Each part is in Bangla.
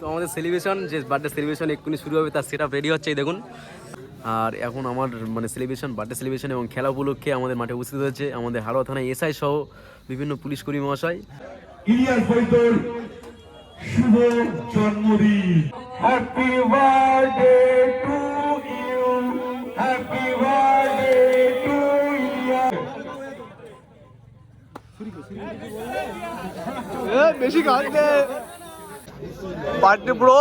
তো আমাদের সেলিব্রেশন যে বার্থডে সেলিব্রেশন এক্ষুনি শুরু হবে তার সেটা রেডি হচ্ছে এই দেখুন। আর এখন আমার মানে সেলিব্রেশন বার্থডে সেলিব্রেশন এবং খেলা উপলক্ষে আমাদের মাঠে উপস্থিত হয়েছে আমাদের হারোয়া থানায় এসআই সহ বিভিন্ন পুলিশ কর্মী মহাশয়। ইলিয়াস বৈদ্যর শুভ জন্মদিন। Happy birthday to you happy birthday to Ilias বেশি কাঁদলে বার্থডে ব্রো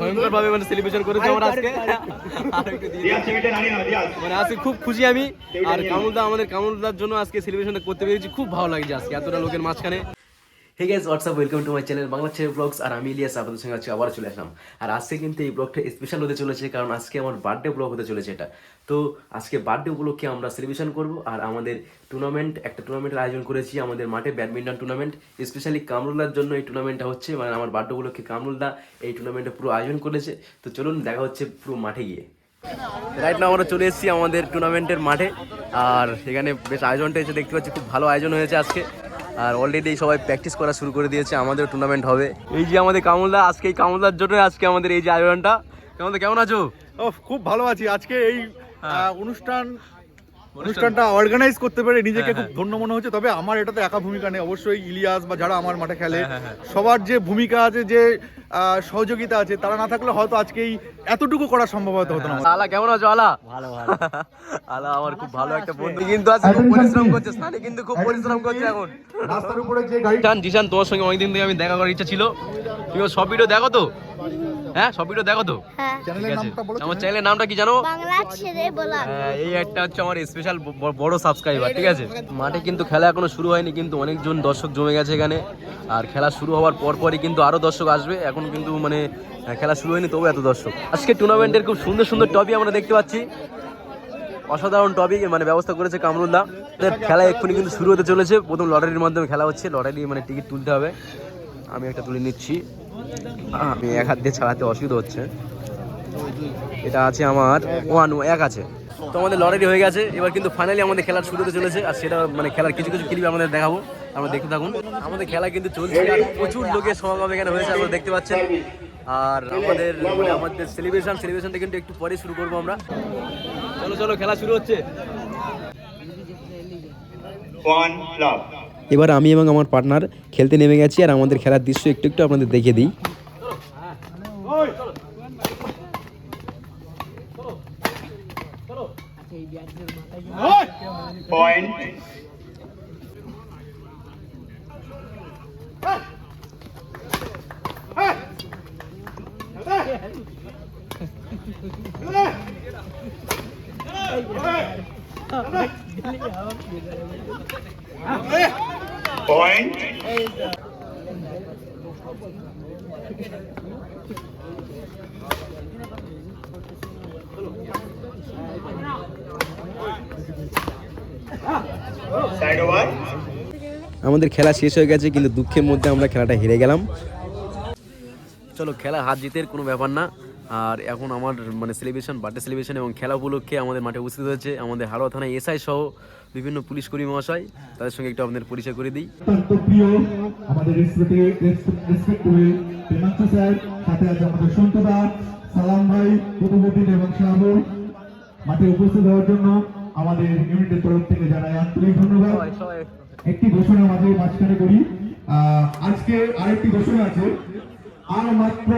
ভয়ঙ্কর ভাবে মানে সেলিব্রেশন করেছে আমরা আজকে। মানে আজকে খুব খুশি আমি। আর কামুলদা, আমাদের কামুলদার জন্য আজকে সেলিব্রেশনটা করতে পেরেছি। খুব ভালো লাগছে আজকে, এতটা লোকের মাঝখানে। Hey guys what's up welcome to my channel Bangla ছেলে ব্লগস আর আমি ইলিয়াস, আপনাদের সঙ্গে আজকে আবার চলে আসলাম। আর আজকে কিন্তু এই ব্লগটা স্পেশাল হতে চলেছে, কারণ আজকে আমার বার্থডে ব্লগ হতে চলেছে এটা। তো আজকে বার্থডে উপলক্ষে আমরা সেলিব্রেশন করব, আর আমাদের টুর্নামেন্ট একটা টুর্নামেন্টের আয়োজন করেছি, আমাদের মাঠে ব্যাডমিন্টন টুর্নামেন্ট স্পেশালি কামরুলদার জন্য এই টুর্নামেন্টটা হচ্ছে মানে আমার বার্থডে উপলক্ষে কামরুলদা এই টুর্নামেন্টটা পুরো আয়োজন করেছে। তো চলুন, দেখা হচ্ছে পুরো মাঠে গিয়ে। রাইট না আমরা চলে এসেছি আমাদের টুর্নামেন্টের মাঠে, আর এখানে বেশ আয়োজনটা এসে দেখতে পাচ্ছি, খুব ভালো আয়োজন হয়েছে আজকে। আর অলরেডি সবাই প্র্যাকটিস করা শুরু করে দিয়েছে আমাদের টুর্নামেন্ট হবে। এই যে আমাদের কামলদা আজকে এই কামলদার জন্য আজকে আমাদের এই যে আয়োজনটা। কামলদা কেমন আছো? খুব ভালো আছি। আজকে এই অনুষ্ঠান অনুষ্ঠানটা অর্গানাইজ করতে পেরে নিজেকে খুব ধন্য মনে হচ্ছে। তবে আমার এটাতে একা ভূমিকা নেই। অবশ্যই ইলিয়াস বা যারা আমার মাঠে খেলে সবার যে ভূমিকা আছে যে সহযোগিতা আছে তারা না থাকলে হয়তো আজকে এই এতটুকু করা সম্ভব হয়তো হতো না আলা কেমন আছো আলা? ভালো ভালো। আলা আমার খুব ভালো একটা বন্ধু। কিন্তু আজকে খুব পরিশ্রম করছে স্নানে কিন্তু খুব পরিশ্রম করছে এখন। রাস্তার উপরে যে গাড়ি জিশান জিশান তোমার সঙ্গে অনেকদিন থেকে আমি দেখা করার ইচ্ছা ছিল। তুমি সব ভিডিও দেখো তো? হ্যাঁ সব ভিডিও দেখো তো? হ্যাঁ। চ্যানেলের নামটা আমার চ্যানেলের নামটা কি জানো? হ্যাঁ, এই একটা হচ্ছে আমার স্পেশাল বড় সাবস্ক্রাইবার ঠিক আছে? মাঠে কিন্তু খেলা এখনও শুরু হয়নি কিন্তু অনেকজন দর্শক জমে গেছে এখানে। আর খেলা শুরু হওয়ার পর পরই কিন্তু আরও দর্শক আসবে। এখন কিন্তু মানে খেলা শুরু হয়নি তবু এত দর্শক। আজকে টুর্নামেন্টের খুব সুন্দর সুন্দর টপি আমরা দেখতে পাচ্ছি। অসাধারণ টপিক মানে ব্যবস্থা করেছে কামরুল্লাহ। এদের খেলা এক্ষুনি কিন্তু শুরু হতে চলেছে। প্রথম লটারির মাধ্যমে খেলা হচ্ছে। লটারি মানে টিকিট তুলতে হবে। আমি একটা তুলে নিচ্ছি। আমি এক হাত দিয়ে ছাড়াতে অসুবিধা হচ্ছে। এটা আছে আমার। ওয়ান এক আছে। তো আমাদের লটারি হয়ে গেছে। এবার কিন্তু ফাইনালি আমাদের খেলার শুরু হতে চলেছে আর সেটা মানে খেলার কিছু কিছু ক্লিপ আমাদের দেখাবো। আমরা দেখতে থাকুন। আমাদের খেলা কিন্তু চলছে। আর প্রচুর লোকের সমাগম এখানে হয়েছে, আপনারা দেখতে পাচ্ছেন। আর আমাদের মানে আমাদের সেলিব্রেশন সেলিব্রেশনটা কিন্তু একটু পরে শুরু করব আমরা। চলো চলো, খেলা শুরু হচ্ছে। One love. এবার আমি এবং আমার পার্টনার খেলতে নেমে গেছি আর আমাদের খেলার দৃশ্য একটু একটু আপনাদের দেখে দিই Point. Point. আমাদের খেলা শেষ হয়ে গেছে কিন্তু দুঃখের মধ্যে আমরা খেলাটা হেরে গেলাম। চলো খেলা হাত জিতের কোনো ব্যাপার না। আর এখন আমার মানে সেলিব্রেশন বার্থডে সেলিব্রেশন এবং খেলা উপলক্ষে আমাদের মাঠে উপস্থিত হয়েছে আমাদের হারোয়া থানায় এসআই সহ বিভিন্ন পুলিশ কর্মী মহাশয়। তাদের সঙ্গে একটু আপনাদের পরিচয় করে দিই। অত্যন্ত প্রিয় আমাদের স্যার সাথে আছে আমাদের সন্তদা সালাম ভাই কুতুবুদ্দিন এবং শাহুল মাঠে উপস্থিত হওয়ার জন্য আমাদের ইউনিটের তরফ থেকে জানাই আন্তরিক ধন্যবাদ। একটি ঘোষণা মাঝে মাঝখানে করি। আজকে আরেকটি ঘোষণা আছে। আর মাত্র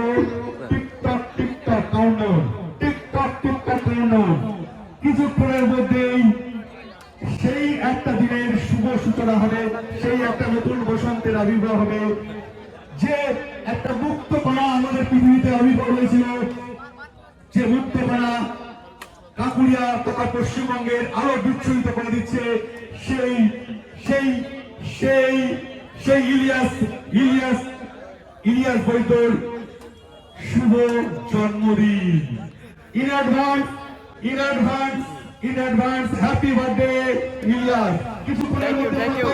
পৃথিবীতে আবির্ভাব হয়েছিল যে মুক্ত কণা কাকুরিয়া তথা পশ্চিমবঙ্গের আরও বিচ্ছুরিত করে দিচ্ছে সেই সেই সেই সেই ইলিয়াস ইলিয়াস ইলিয়াস বৈদ্যর শুভ জন্মদিন। In advance in advance in advance happy birthday Ilias. কিছু Thank you, thank you.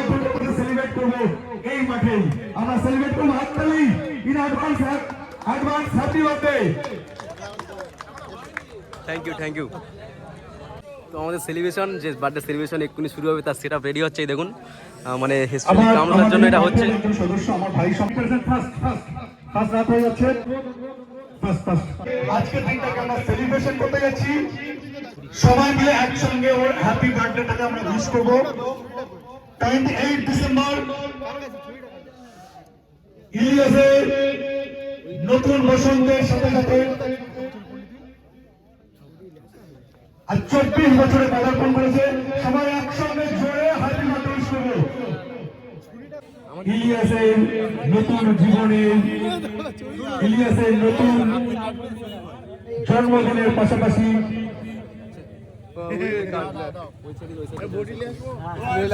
Celebrate করব। এই মাঠে আমরা সেলিব্রেট করব হাততালি। In advance advance happy birthday thank you thank you তো আমাদের সেলিব্রেশন যে বার্থডে সেলিব্রেশন এক্ষুনি শুরু হবে তার সেটা রেডি হচ্ছে দেখুন। মানে কামলার জন্য এটা হচ্ছে। সদস্য আমার ভাই ফার্স্ট ফার্স্ট ফার্স্ট রাত হয়ে যাচ্ছে। ফার্স্ট ফার্স্ট আজকের দিনটাকে আমরা সেলিব্রেশন করতে যাচ্ছি। সবাই মিলে একসঙ্গে ওর হ্যাপি বার্থডেটাকে আমরা উইশ করব। টোয়েন্টি এইট ডিসেম্বর ইলিয়াসের নতুন বসন্তের সাথে সাথে আর চব্বিশ বছরে পদার্পণ করেছে। সবাই একসঙ্গে জোরে বার্থডে উইশ করব ইলিয়াসের নতুন জীবনে ইলিয়াসের নতুন জন্মদিনের পাশাপাশি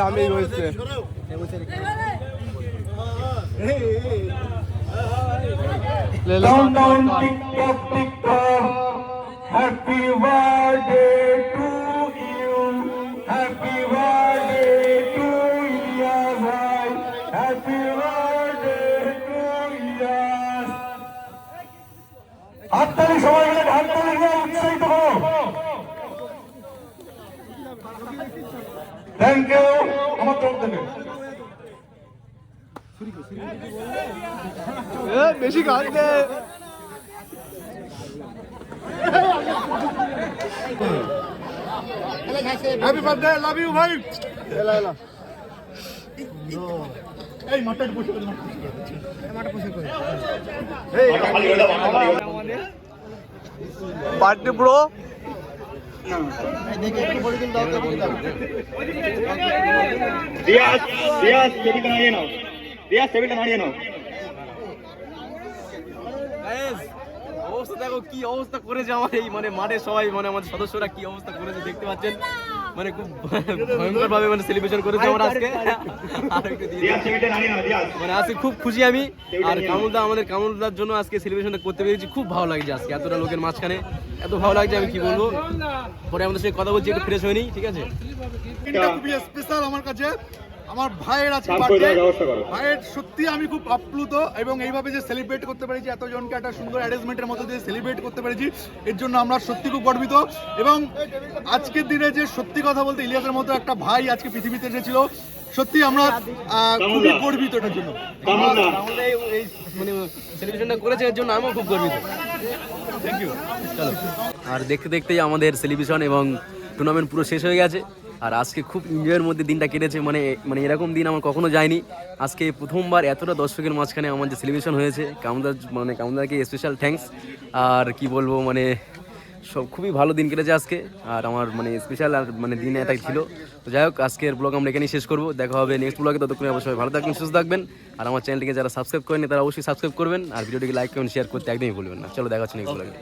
আমি Countdown, tick-tock, tick-tock. Happy birthday to you. Happy birthday to Ilyas bhai. Happy birthday to Ilyas. হাততালি সবাই মিলে হাততালি দিয়ে উৎসাহিত করো থ্যাংক ইউ আমার বেশি কাঁদবে হ্যাপি বার্থডে লাভ ইউ ভাই এই মাঠটা বসে বার্থডে ব্রো রিয়াজ রিয়াজ টেবিলটা নাড়িয়ে টেবিলটা নাড়িয়ে নাও অবস্থা দেখো কি অবস্থা করেছে আমার এই মানে মাঠে সবাই মানে আমাদের সদস্যরা কি অবস্থা করেছে দেখতে পাচ্ছেন? মানে খুব ভয়ঙ্কর ভাবে মানে সেলিব্রেশন করেছে আমার আজকে। মানে আজকে খুব খুশি আমি। আর কামুলদা আমাদের কামুলদার জন্য আজকে সেলিব্রেশনটা করতে পেরেছি। খুব ভালো লাগছে আজকে এতটা লোকের মাঝখানে। এত ভালো লাগছে আমি কি বলব? পরে আমাদের সঙ্গে কথা বলছি একটু ফ্রেশ হয়নি ঠিক আছে? খুবই স্পেশাল আমার কাছে। আমার ভাইয়ের আজকে কাম বার্থডে। ভাইয়ের সত্যি আমি খুব আপ্লুত এবং এইভাবে যে সেলিব্রেট করতে পেরেছি এতজনকে একটা সুন্দর অ্যারেঞ্জমেন্টের মধ্যে দিয়ে সেলিব্রেট করতে পেরেছি এর জন্য আমরা সত্যি খুব গর্বিত। এবং আজকের দিনে যে সত্যি কথা বলতে ইলিয়াসের মতো একটা ভাই আজকে পৃথিবীতে এসেছিল সত্যি আমরা খুবই গর্বিত এটার জন্য। এই মানে সেলিব্রেশনটা করেছে এর জন্য আমিও খুব গর্বিত। থ্যাংক ইউ চলো আর দেখতে দেখতেই আমাদের সেলিব্রেশন এবং টুর্নামেন্ট পুরো শেষ হয়ে গেছে। আর আজকে খুব এনজয়ের মধ্যে দিনটা কেটেছে। মানে মানে এরকম দিন আমার কখনো যায়নি। আজকে প্রথমবার এতটা দর্শকের মাঝখানে আমার যে সেলিব্রেশন হয়েছে, কামদার মানে কামদারকে স্পেশাল থ্যাঙ্কস আর কি বলব মানে সব খুবই ভালো দিন কেটেছে আজকে। আর আমার মানে স্পেশাল আর মানে দিন এটাই ছিল। তো যাই হোক, আজকের ব্লগ আমরা এখানেই শেষ করব। দেখা হবে নেক্সট ব্লগে ততক্ষণে অবশ্যই ভালো থাকবেন, সুস্থ থাকবেন। আর আমার চ্যানেলটিকে যারা সাবস্ক্রাইব করেনি তারা অবশ্যই সাবস্ক্রাইব করবেন। আর ভিডিওটিকে লাইক করবেন শেয়ার করতে একদমই ভুলবেন না। চলো, দেখা হচ্ছে নেক্সট ব্লগে